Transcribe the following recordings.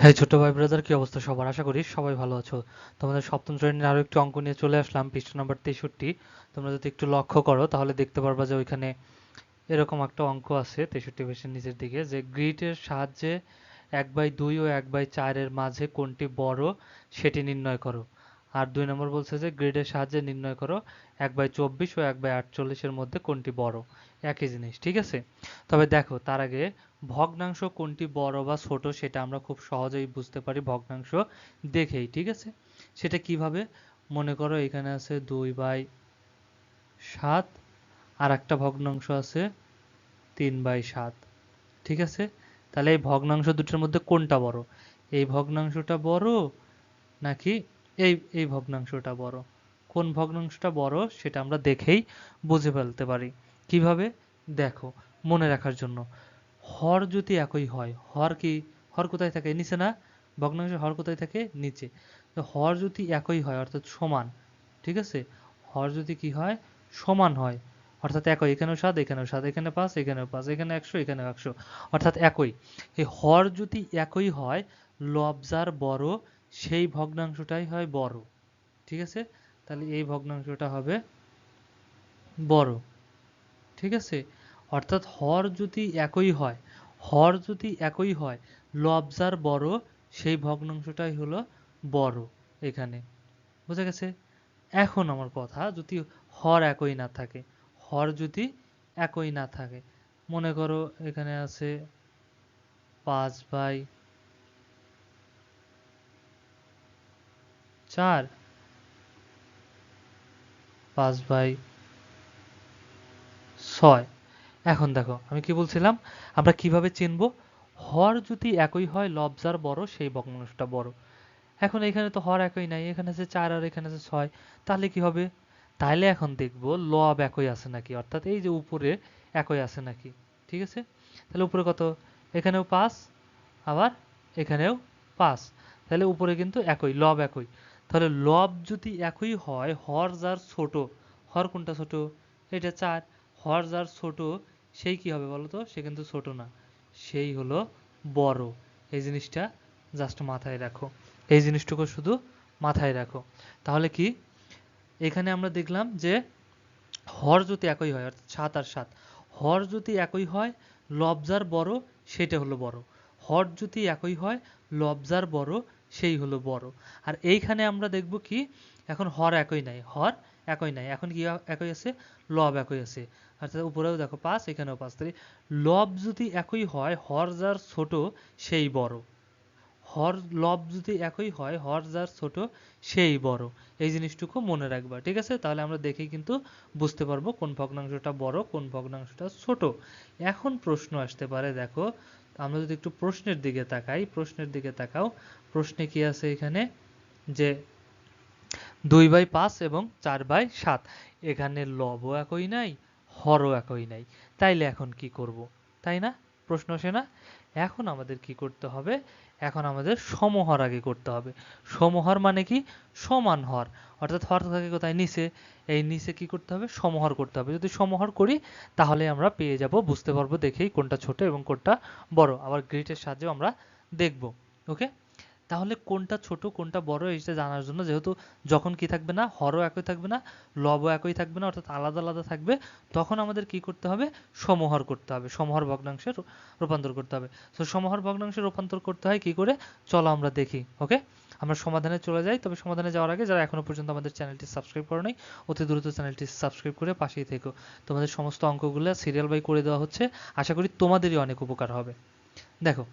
হ্যাঁ ছোট ভাই ব্রাদার কি অবস্থা সবার? আশা করি সবাই ভালো আছো। তোমাদের সপ্তম শ্রেণির আরও একটি অঙ্ক নিয়ে চলে আসলাম, পৃষ্ঠা নাম্বার তেষট্টি। তোমরা যদি একটু লক্ষ্য করো, তাহলে দেখতে পারবা যে ওইখানে এরকম একটা অঙ্ক আছে তেষট্টি পেজের নিচের দিকে, যে গ্রিডের সাহায্যে এক বাই দুই ও এক বাই চারের মাঝে কোনটি বড় সেটি নির্ণয় করো। আর দুই নম্বর বলছে যে গ্রিডের সাহায্যে নির্ণয় করো এক বাই চব্বিশ ও এক বাই আটচল্লিশের মধ্যে কোনটি বড়? একই জিনিস, ঠিক আছে? তবে দেখো, তার আগে ভগ্নাংশ কোনটি বড় বা ছোট সেটা আমরা খুব সহজেই বুঝতে পারি, ভগ্নাংশ দেখেই, ঠিক আছে? সেটা কীভাবে? মনে করো এখানে আছে দুই বাই সাত, আর একটা ভগ্নাংশ আছে তিন বাই সাত, ঠিক আছে? তাহলে এই ভগ্নাংশ দুটোর মধ্যে কোনটা বড়? এই ভগ্নাংশটা বড় নাকি এই এই ভগ্নাংশটা বড়। কোন ভগ্নাংশটা বড় সেটা আমরা দেখেই বুঝে ফেলতে পারি। কীভাবে? দেখো, মনে রাখার জন্য। হর যদি একই হয়, হর কি, হর কোথায় থাকে? নিচে না? ভগ্নাংশের হর কোথায় থাকে? নিচে। তো হর যদি একই হয়, অর্থাৎ সমান, ঠিক আছে? হর যদি কি হয়? সমান হয়। অর্থাৎ একই, এখানেও সাত এখানেও সাত, এখানে পাঁচ, এখানেও পাঁচ, এখানে একশো এখানেও একশো। অর্থাৎ একই। এই হর যদি একই হয়, লবজার বড় সেই ভগ্নাংশটাই হয় বড়। ঠিক আছে? তাহলে এই ভগ্নাংশটা হবে বড়। ঠিক আছে? অর্থাৎ হর যদি একই হয়, হর যদি একই হয় লবজার বড়, সেই ভগ্নাংশটাই হলো বড় এখানে। বুঝা গেছে? এখন আমার কথা, যদি হর একই না থাকে, হর যদি একই না থাকে, মনে করো এখানে আছে পাঁচ বাই চার। পাঁচ বাই ছয়। এখন দেখো, আমি কি বলছিলাম? আমরা কীভাবে চিনব? হর যদি একই হয়, লবজার বড়, সেই ভগ্নাংশটা বড়। এখন এখানে তো হর একই নাই, এখানে আছে চার আর এখানে আছে ছয়, তাহলে কি হবে? তাহলে এখন দেখব লব একই আছে নাকি? অর্থাৎ এই যে উপরে একই আছে নাকি? ঠিক আছে? তাহলে উপরে কত? এখানেও পাঁচ, আবার এখানেও পাঁচ। তাহলে উপরে কিন্তু একই, লব একই। তাহলে লব যদি একই হয়, হর যার ছোট, হর কোনটা ছোট? এটা চার। হর যার ছোট, সেই কি হবে বলো তো সে কিন্তু ছোট না। সেই হলো বড়। এই জিনিসটা জাস্ট মাথায় রাখো। এই জিনিসটুকু শুধু মাথায় রাখো। তাহলে কি? এখানে আমরা দেখলাম যে হর যদি একই হয়, অর্থাৎ সাত আর সাত, হর যদি একই হয় লবজার বড়, সেটা হলো বড়। হর যদি একই হয় লবজার বড় সেই হলো বড়। আর এইখানে আমরা দেখব কি, এখন হর একই নাই, হর একই নাই। এখন কি একই আছে? লব একই আছে। অর্থাৎ উপরেও দেখো পাঁচ, এখানেও পাঁচ। তাহলে লব যদি একই হয়, হর যার ছোট সেই বড়। হর, লব যদি একই হয়, হর যার ছোট সেই বড়। এই জিনিসটুকু মনে রাখবা, ঠিক আছে? তাহলে আমরা দেখে কিন্তু বুঝতে পারব কোন ভগ্নাংশটা বড়, কোন ভগ্নাংশটা ছোট। এখন প্রশ্ন আসতে পারে, দেখো আমরা যদি একটু প্রশ্নের দিকে তাকাই, প্রশ্নের দিকে তাকাও। প্রশ্নে কি আছে এখানে? যে দুই বাই পাঁচ এবং চার বাই সাত, এখানে লবও একই নাই, হরও একই নাই। তাইলে এখন কি করব? তাই না? প্রশ্ন আসে না। এখন আমাদের কি করতে হবে? এখন আমাদের সমহর আগে করতে হবে। সমহর মানে কি? সমান হর। অর্থাৎ হর থাকে কোথায়? নিচে। এই নিচে কি করতে হবে? সমহর করতে হবে। যদি সমহর করি, তাহলে আমরা পেয়ে যাব, বুঝতে পারব দেখেই কোনটা ছোট এবং কোনটা বড়। আবার গ্রিটের সাহায্যেও আমরা দেখব। ওকে তাহলে কোনটা ছোট, কোনটা বড় এইটা জানার জন্য যেহেতু যখন কি থাকবে না, হরও একই থাকবে না, লবও একই থাকবে না, অর্থাৎ আলাদা আলাদা থাকবে, তখন আমাদের কি করতে হবে? সমহর করতে হবে, সমহর ভগ্নাংশে রূপান্তর করতে হবে। তো সমহর ভগ্নাংশে রূপান্তর করতে হয় কি করে? চলো আমরা দেখি ওকে আমরা সমাধানে চলে যাই, তবে সমাধানে যাওয়ার আগে যারা এখনও পর্যন্ত আমাদের চ্যানেলটি সাবস্ক্রাইব করো নাই, অতি দ্রুত চ্যানেলটি সাবস্ক্রাইব করে পাশেই থেকো। তোমাদের সমস্ত অঙ্কগুলো সিরিয়াল বাই করে দেওয়া হচ্ছে, আশা করি তোমাদেরই অনেক উপকার হবে। দেখো,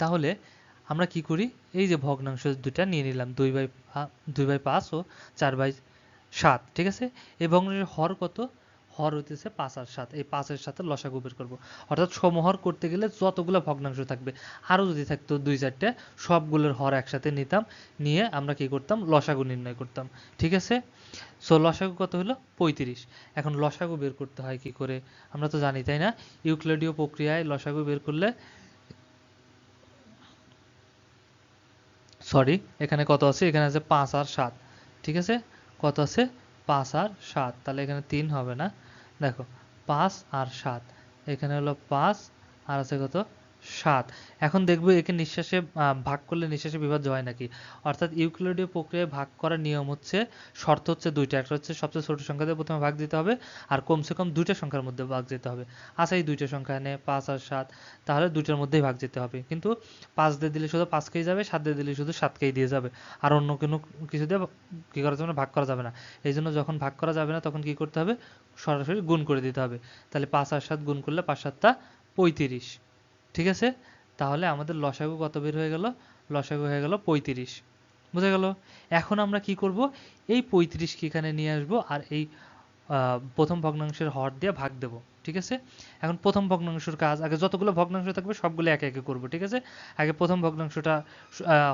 তাহলে আমরা কি করি? এই যে ভগ্নাংশ দুটা নিয়ে নিলাম, দুই বাই দুই বাই পাঁচ ও চার বাই সাত, ঠিক আছে? এই হর কত? হর হইতেছে পাঁচ আর সাত। এই পাঁচের সাথে লসাগু বের করব। অর্থাৎ সমহর করতে গেলে যতগুলো ভগ্নাংশ থাকবে, আরও যদি থাকতো দুই চারটে, সবগুলোর হর একসাথে নিতাম, নিয়ে আমরা কি করতাম? লসাগু নির্ণয় করতাম, ঠিক আছে? সো লসাগু কত হলো? পঁয়ত্রিশ। এখন লসাগু বের করতে হয় কি করে? আমরা তো জানি, তাই না? ইউক্লিডীয় প্রক্রিয়ায় লসাগু বের করলে সরি, এখানে কত আছে? এখানে আছে পাঁচ আর সাত। ঠিক আছে? কত আছে? পাঁচ আর সাত। তাহলে এখানে তিন হবে না। দেখো, পাঁচ আর সাত। এখানে হলো পাঁচ, আর আছে কত? সাত। এখন দেখব একে নিঃশ্বাসে ভাগ করলে নিঃশ্বাসে বিভাজ্য হয় নাকি? অর্থাৎ ইউক্লিডীয় প্রক্রিয়ায় ভাগ করার নিয়ম হচ্ছে, শর্ত হচ্ছে দুইটা। একটা হচ্ছে সবচেয়ে ছোট সংখ্যা দিয়ে প্রথমে ভাগ দিতে হবে, আর কমসে কম দুইটা সংখ্যার মধ্যে ভাগ দিতে হবে। আচ্ছা এই দুইটা সংখ্যা এনে পাঁচ আর সাত, তাহলে দুইটার মধ্যেই ভাগ দিতে হবে। কিন্তু পাঁচ দিয়ে দিলে শুধু পাঁচকেই যাবে, সাত দিয়ে দিলে শুধু সাতকেই দিয়ে যাবে। আর অন্য কোনো কিছু দিয়ে কী করা যাবে না, ভাগ করা যাবে না। এই জন্য যখন ভাগ করা যাবে না, তখন কি করতে হবে? সরাসরি গুণ করে দিতে হবে। তাহলে পাঁচ আর সাত গুণ করলে পাঁচ সাতটা পঁয়ত্রিশ। ঠিক আছে? তাহলে আমাদের লসাগু কত বের হয়ে গেল? লসাগু হয়ে গেল পঁয়ত্রিশ। বুঝা গেল? এখন আমরা কি করব? এই পঁয়ত্রিশকে এখানে নিয়ে আসব আর এই প্রথম ভগ্নাংশের হর দিয়ে ভাগ দেব। ঠিক আছে? এখন প্রথম ভগ্নাংশের কাজ, আগে যতগুলো ভগ্নাংশ থাকবে সবগুলো একে একে করব, ঠিক আছে? আগে প্রথম ভগ্নাংশটা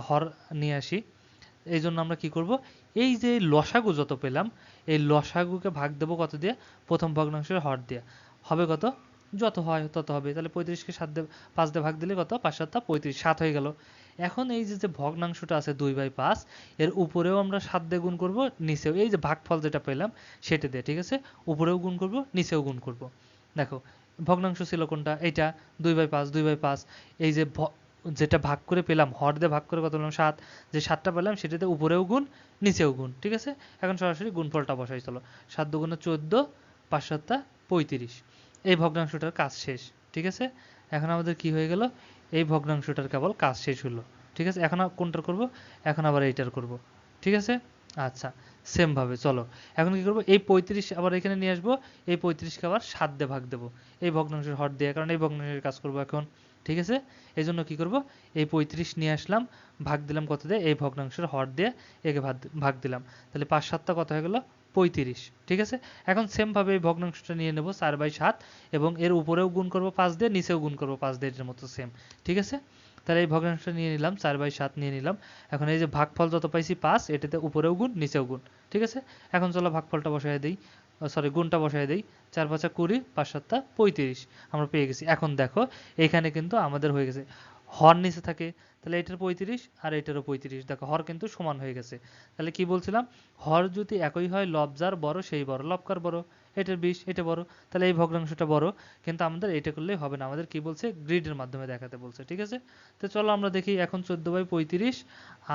হর নিয়ে আসি। এই জন্য আমরা কি করব? এই যে লসাগু যত পেলাম, এই লসাগুকে ভাগ দেব কত দিয়ে? প্রথম ভগ্নাংশের হর দিয়ে। হবে কত? যত হয়, তত হবে। তাহলে পঁয়ত্রিশকে সাত দিয়ে পাঁচ দিয়ে ভাগ দিলে কত? পাঁচ সাতটা পঁয়ত্রিশ, সাত হয়ে গেল। এখন এই যে যে ভগ্নাংশটা আছে দুই বাই পাঁচ, এর উপরেও আমরা সাত দিয়ে গুণ করব, নিচেও এই যে ভাগফল যেটা পেলাম, সেটা দিয়ে, ঠিক আছে? উপরেও গুণ করব, নিচেও গুণ করব। দেখো, ভগ্নাংশ ছিল কোনটা? এইটা, দুই বাই পাঁচ, দুই বাই পাঁচ। এই যে যেটা ভাগ করে পেলাম, হর দিয়ে ভাগ করে কত পেলাম? সাত। যে সাতটা পেলাম সেটাতে উপরেও গুণ, নিচেও গুণ, ঠিক আছে? এখন সরাসরি গুণফলটা বসাই, চলো। সাত দুগুণে চোদ্দ, পাঁচ সাতটা পঁয়ত্রিশ। এই ভগ্নাংশটার কাজ শেষ, ঠিক আছে? এখন আমাদের কি হয়ে গেল? এই ভগ্নাংশটার কেবল কাজ শেষ হলো, ঠিক আছে? এখন কোনটার করব? এখন আবার এইটার করব, ঠিক আছে? আচ্ছা সেম ভাবে চলো। এখন কি করব? এই পঁয়ত্রিশ আবার এখানে নিয়ে আসব, এই পঁয়ত্রিশকে আবার সাত দিয়ে ভাগ দেবো। এই ভগ্নাংশের হর দিয়ে, কারণ এই ভগ্নাংশের কাজ করব এখন, ঠিক আছে? এই জন্য কি করব? এই পঁয়ত্রিশ নিয়ে আসলাম, ভাগ দিলাম কত দিয়ে? এই ভগ্নাংশের হর দিয়ে একে ভাগ ভাগ দিলাম। তাহলে পাঁচ সাতটা কত হয়ে গেল? পঁয়ত্রিশ, ঠিক আছে? এখন সেম ভাবে এই ভগ্নাংশটা নিয়ে নেব চার বাই সাত এবং এর উপরেও গুণ করব পাঁচ দিয়ে, নিচেও গুণ করব পাঁচ দিয়ে এটার মতো সেম ঠিক আছে? তাহলে এই ভগ্নাংশটা নিয়ে নিলাম, চার বাই সাত নিয়ে নিলাম। এখন এই যে ভাগফল যত পাইছি পাঁচ, এটাতে উপরেও গুণ, নিচেও গুণ, ঠিক আছে? এখন চলো ভাগফলটা বসাই দিই সরি গুণটা বসাই দিই। চার পাঁচা কুড়ি, পাঁচ সাতটা পঁয়ত্রিশ, আমরা পেয়ে গেছি। এখন দেখো, এখানে কিন্তু আমাদের হয়ে গেছে। হর নিচে থাকে তাহলে এটার পঁয়ত্রিশ আর এটারও পঁয়ত্রিশ। দেখো, হর কিন্তু সমান হয়ে গেছে। তাহলে কি বলছিলাম? হর যদি একই হয়, লব যার বড়, সেই বড়। লবকার বড়? এটার বিশ, এটা বড়। তাহলে এই ভগ্নাংশটা বড়। কিন্তু আমাদের এটা করলেই হবে না। আমাদের কি বলছে? গ্রিডের মাধ্যমে দেখাতে বলছে, ঠিক আছে? তো চলো আমরা দেখি এখন চোদ্দ বাই পঁয়ত্রিশ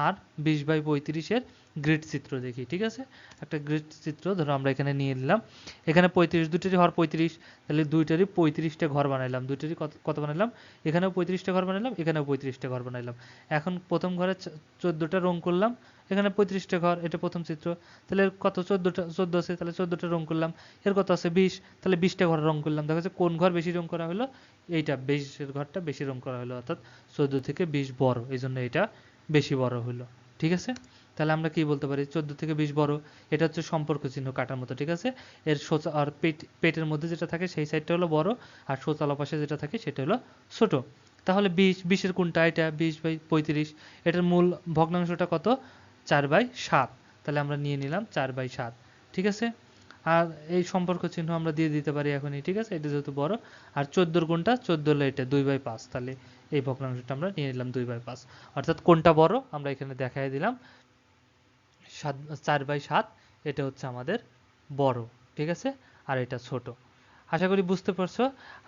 আর বিশ বাই পঁয়ত্রিশের গ্রিড চিত্র দেখি, ঠিক আছে? একটা গ্রিড চিত্র ধরো আমরা এখানে নিয়ে নিলাম। এখানে পঁয়ত্রিশ দুটারই হর পঁয়ত্রিশ। তাহলে দুইটারই পঁয়ত্রিশটা ঘর বানাইলাম। দুইটারই কত কত বানাইলাম? এখানেও পঁয়ত্রিশটা ঘর বানাইলাম, এখানেও পঁয়ত্রিশটা ঘর বানাইলাম। এখন প্রথম ঘরে চোদ্দোটা রং করলাম। এখানে পঁয়ত্রিশটা ঘর, এটা প্রথম চিত্র। তাহলে কত? চোদ্দোটা চোদ্দ আছে, তাহলে চোদ্দোটা রং করলাম। এর কত আছে? বিশ। তাহলে বিশটা ঘর রং করলাম। দেখা যাচ্ছে কোন ঘর বেশি রং করা হলো? এইটা, বিশের ঘরটা বেশি রং করা হলো। অর্থাৎ চোদ্দ থেকে বিশ বড়। এই জন্য এটা বেশি বড় হলো। ঠিক আছে? তাহলে আমরা কি বলতে পারি? চোদ্দ থেকে বিশ বড়। এটা হচ্ছে সম্পর্ক চিহ্ন কাটার মতো। ঠিক আছে? এর সোজা, আর পেট, পেটের মধ্যে যেটা থাকে, সেই সাইডটা হলো বড়। আর সোচালা পাশে যেটা থাকে, সেটা হলো ছোট। তাহলে বিশ, বিশের কোনটা? এটা বিশ বাই পঁয়ত্রিশ। এটার মূল ভগ্নাংশটা কত? চার বাই সাত। তাহলে আমরা নিয়ে নিলাম চার বাই সাত, ঠিক আছে? আর এই সম্পর্ক চিহ্ন আমরা দিয়ে দিতে পারি এখনই, ঠিক আছে? এটা যেহেতু বড়, আর চোদ্দোর কোনটা চোদ্দ হলো এটা দুই বাই পাঁচ, তাহলে এই ভগ্নাংশটা আমরা নিয়ে নিলাম দুই বাই পাঁচ। অর্থাৎ কোনটা বড়, আমরা এখানে দেখাই দিলাম, সাত, চার বাই সাত, এটা হচ্ছে আমাদের বড়, ঠিক আছে? আর এটা ছোট। আশা করি বুঝতে পারছ।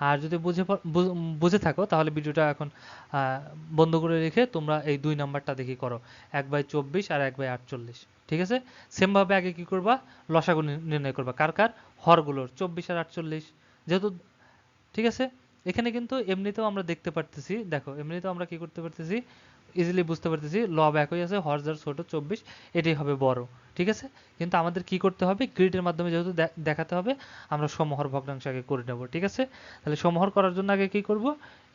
আর যদি বুঝে বুঝে থাকো, তাহলে ভিডিওটা এখন বন্ধ করে রেখে তোমরা এই দুই নাম্বারটা দেখি করো। এক বাই চব্বিশ আর এক বাই আটচল্লিশ, ঠিক আছে? সেমভাবে আগে কি করবা? লসাগু নির্ণয় করবা। কার কার? হরগুলোর, চব্বিশ আর আটচল্লিশ। যেহেতু, ঠিক আছে? এখানে কিন্তু এমনিতেও আমরা দেখতে পারতেছি, দেখো, এমনিতেও আমরা কি করতে পারতেছি? ইজিলি বুঝতে পারতেছি। লব একই আছে হর ছোট, চব্বিশ, এটাই হবে বড়, ঠিক আছে? কিন্তু আমাদের কি করতে হবে? গ্রিডের মাধ্যমে যেহেতু দেখাতে হবে, আমরা সমহর ভগ্নাংশ আগে করে নেব, ঠিক আছে? তাহলে সমহর করার জন্য আগে কি করব?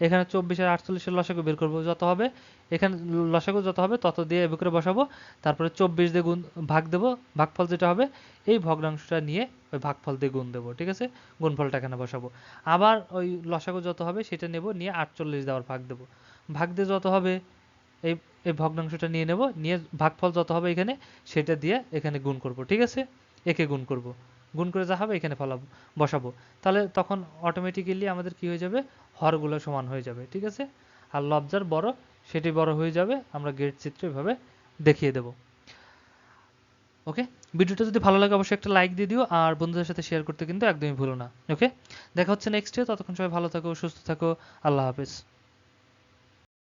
এখানে চব্বিশ আর আটচল্লিশের লসাগু বের করব, যত হবে, এখানে লসাগু যত হবে, তত দিয়ে এ করে বসাবো, তারপরে চব্বিশ দিয়ে গুণ ভাগ দেবো, ভাগফল যেটা হবে, এই ভগ্নাংশটা নিয়ে ওই ভাগফল দিয়ে গুণ দেবো, ঠিক আছে? গুণফলটা এখানে বসাবো। আবার ওই লসাগু যত হবে, সেটা নেব, নিয়ে আটচল্লিশ দেওয়ার ভাগ দেবো। ভাগ দিয়ে যত হবে এই এই ভগ্নাংশটা নিয়ে নেব। নিয়ে ভাগফল যত হবে এখানে, সেটা দিয়ে এখানে গুণ করব, ঠিক আছে? একে গুণ করব। গুণ করে যা হবে এখানে ফলাবো বসাবো। তাহলে তখন অটোমেটিক্যালি আমাদের কি হয়ে যাবে? হরগুলো সমান হয়ে যাবে, ঠিক আছে? আর লবজার বড়, সেটি বড় হয়ে যাবে। আমরা গেট চিত্র এভাবে দেখিয়ে দেব। ওকে ভিডিওটা যদি ভালো লাগে, অবশ্যই একটা লাইক দিয়ে দিও। আর বন্ধুদের সাথে শেয়ার করতে কিন্তু একদমই ভুলো না। ওকে দেখা হচ্ছে নেক্সট ততক্ষণ সবাই ভালো থাকো, সুস্থ থাকো। আল্লাহ হাফেজ।